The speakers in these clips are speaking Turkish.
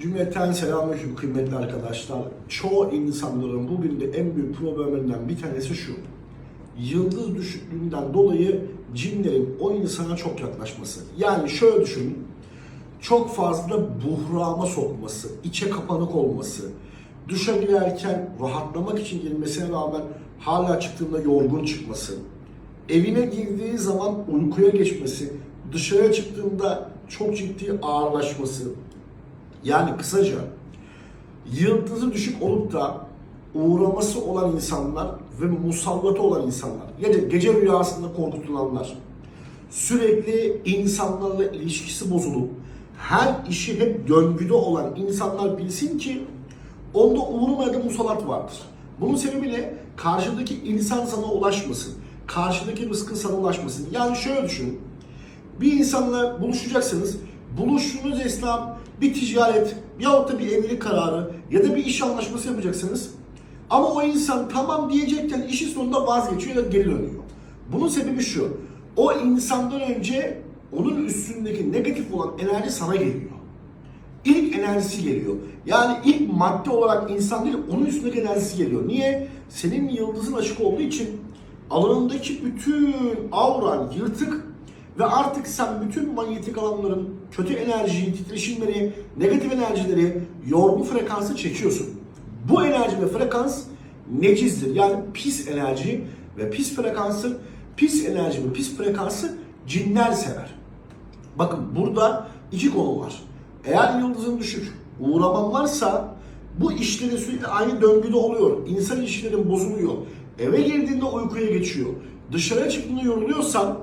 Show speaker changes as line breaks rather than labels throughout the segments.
Cümleten selamünaleyküm kıymetli arkadaşlar. Çoğu insanların bugün de en büyük problemlerinden bir tanesi şu. Yıldız düşüklüğünden dolayı cinlerin o insana çok yaklaşması. Yani şöyle düşünün. Çok fazla buhrama sokması, içe kapanık olması, duşa girerken rahatlamak için girmesine rağmen hala çıktığında yorgun çıkması, evine girdiği zaman uykuya geçmesi, dışarıya çıktığında çok ciddi ağırlaşması, yani kısaca yıldızı düşük olup da uğraması olan insanlar ve musallatı olan insanlar da gece rüyasında korkutulanlar sürekli insanlarla ilişkisi bozulup her işi hep döngüde olan insanlar bilsin ki onda uğramaya musallat vardır. Bunun sebebi ne? Karşıdaki insan sana ulaşmasın. Karşıdaki rızkın sana ulaşmasın. Yani şöyle düşünün. Bir insanla buluşacaksınız. Buluştuğunuz esnaf bir ticaret yahut da bir evlilik kararı ya da bir iş anlaşması yapacaksınız. Ama o insan tamam diyecekken işin sonunda vazgeçiyor ya da geri dönüyor. Bunun sebebi şu. O insandan önce onun üstündeki negatif olan enerji sana geliyor. İlk enerjisi geliyor. Yani ilk madde olarak insan değil, onun üstündeki enerjisi geliyor. Niye? Senin yıldızın açık olduğu için alanındaki bütün auran yırtık ve artık sen bütün manyetik alanların kötü enerjiyi, titreşimleri, negatif enerjileri, yorgun frekansı çekiyorsun. Bu enerji ve frekans necizdir. Yani pis enerji ve pis frekansı, pis enerji ve pis frekansı cinler sever. Bakın burada iki konu var. Eğer yıldızın düşük, uğraman varsa bu işlerin sürekli aynı döngüde oluyor. İnsan ilişkilerin bozuluyor. Eve girdiğinde uykuya geçiyor. Dışarıya çıktığında yoruluyorsan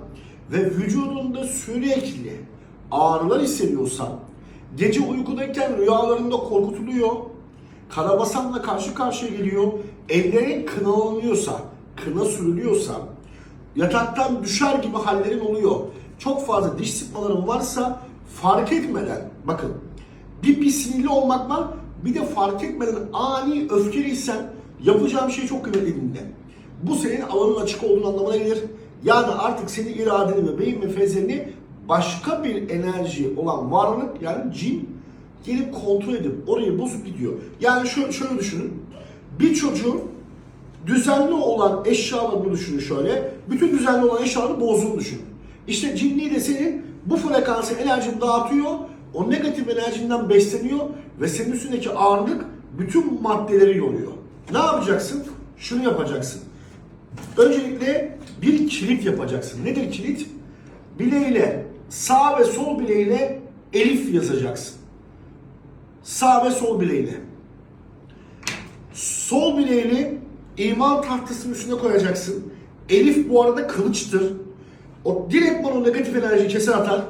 ve vücudunda sürekli ağrılar hissediyorsan, gece uykudayken rüyalarında korkutuluyor, karabasanla karşı karşıya geliyor, ellerin kınalanıyorsa, kına sürülüyorsa, yataktan düşer gibi hallerin oluyor. Çok fazla diş sıkmaların varsa fark etmeden, bakın bir, bir sinirli olmak var, bir de fark etmeden ani öfkeliysen yapacağım şey çok kıymetli dinle. Bu senin alanın açık olduğunu anlamına gelir. Yani artık senin iradeni ve beyin ve başka bir enerji olan varlık yani cin gelip kontrol edip orayı bozup gidiyor. Yani şöyle, şöyle düşünün. Bir çocuğun düzenli olan eşyalarını düşünün şöyle. Bütün düzenli olan eşyaları bozduğunu düşünün. İşte cinliği de senin bu frekansı enerjini dağıtıyor. O negatif enerjinden besleniyor ve senin üstündeki ağırlık bütün maddeleri yoruyor. Ne yapacaksın? Şunu yapacaksın. Öncelikle bir kilit yapacaksın. Nedir kilit? Bileğiyle, sağ ve sol bileğiyle elif yazacaksın. Sağ ve sol bileğiyle. Sol bileğini iman tahtasının üstüne koyacaksın. Elif bu arada kılıçtır. O direktman o negatif enerjiyi keser atar.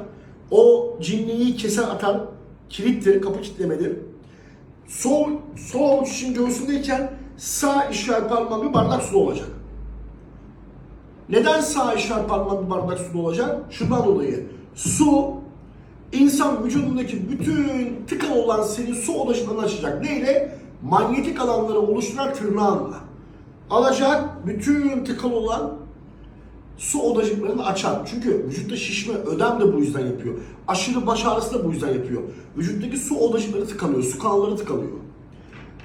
O cinliği keser atar. Kilittir, kapı kilitlemedir. Sol, sol avuç için göğsündeyken sağ işaret parmağın bir bardak su olacak. Neden sağ işaret parmağın bir bardak su olacak? Şundan dolayı. Su insan vücudundaki bütün tıkan olan senin su odacından açacak. Neyle? Manyetik alanları oluşturan tırnağınla. Alacak bütün tıkan olan su odacıklarını açar. Çünkü vücutta şişme, ödem de bu yüzden yapıyor. Aşırı baş ağrısı da bu yüzden yapıyor. Vücuttaki su odacıkları tıkanıyor, su kanalları tıkanıyor.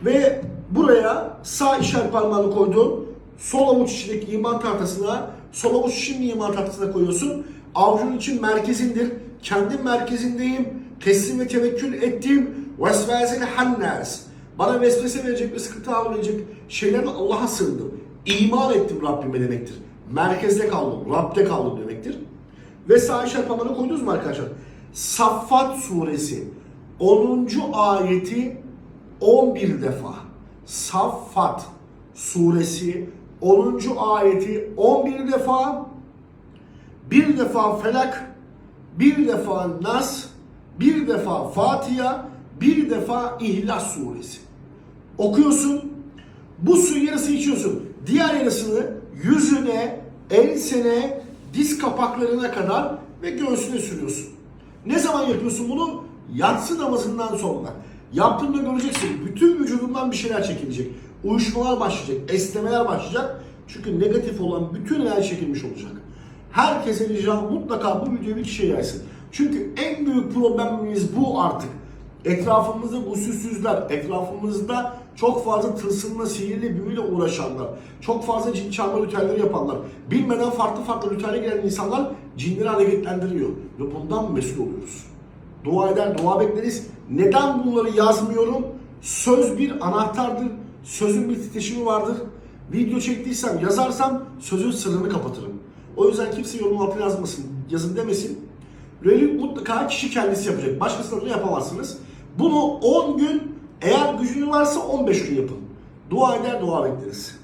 Ve buraya sağ işaret parmağını koydun. Sol avuç içindeki iman tahtasına, sol avuç şimdi iman tahtasına koyuyorsun. Avucun için merkezindir. Kendim merkezindeyim. Teslim ve tevekkül ettim. Vesveseli hannas. Bana vesvese verecek ve sıkıntı verecek şeylerden Allah'a sığındım. İman ettim Rabbime demektir. Merkezde kaldım, Rab'de kaldım demektir. Ve sağ işaret parmağını koydunuz mu arkadaşlar? Saffat suresi 10. ayeti 11 defa. Saffat suresi 10. ayeti 11 defa bir defa Felak, bir defa Nas, bir defa Fatiha, bir defa İhlas suresi. Okuyorsun, bu suyun yarısını içiyorsun. Diğer yarısını yüzüne, ensene, diz kapaklarına kadar ve göğsüne sürüyorsun. Ne zaman yapıyorsun bunu? Yatsı namazından sonra. Yaptığında göreceksin. Bütün vücudundan bir şeyler çekilecek. Uyuşmalar başlayacak, esnemeler başlayacak. Çünkü negatif olan bütün enerji çekilmiş olacak. Herkese ricam mutlaka bu videoyu bir kişiye yaysın. Çünkü en büyük problemimiz bu artık. Etrafımızda usulsüzler, etrafımızda çok fazla tılsımla, sihirli büyüyle uğraşanlar, çok fazla cin çarpma ritüelleri yapanlar, bilmeden farklı farklı ritüele giren insanlar cinleri hareketlendiriyor ve bundan mesul oluyoruz. Dua eder, dua bekleriz. Neden bunları yazmıyorum? Söz bir anahtardır. Sözün bir titreşimi vardır. Video çektiysem, yazarsam sözün sırrını kapatırım. O yüzden kimse yorum altına yazmasın, yazın demesin. Rally mutlaka kişi kendisi yapacak. Başkasına da yapamazsınız. Bunu 10 gün, eğer gücünüz varsa 15 gün yapın. Dua eder, dua bekleriz.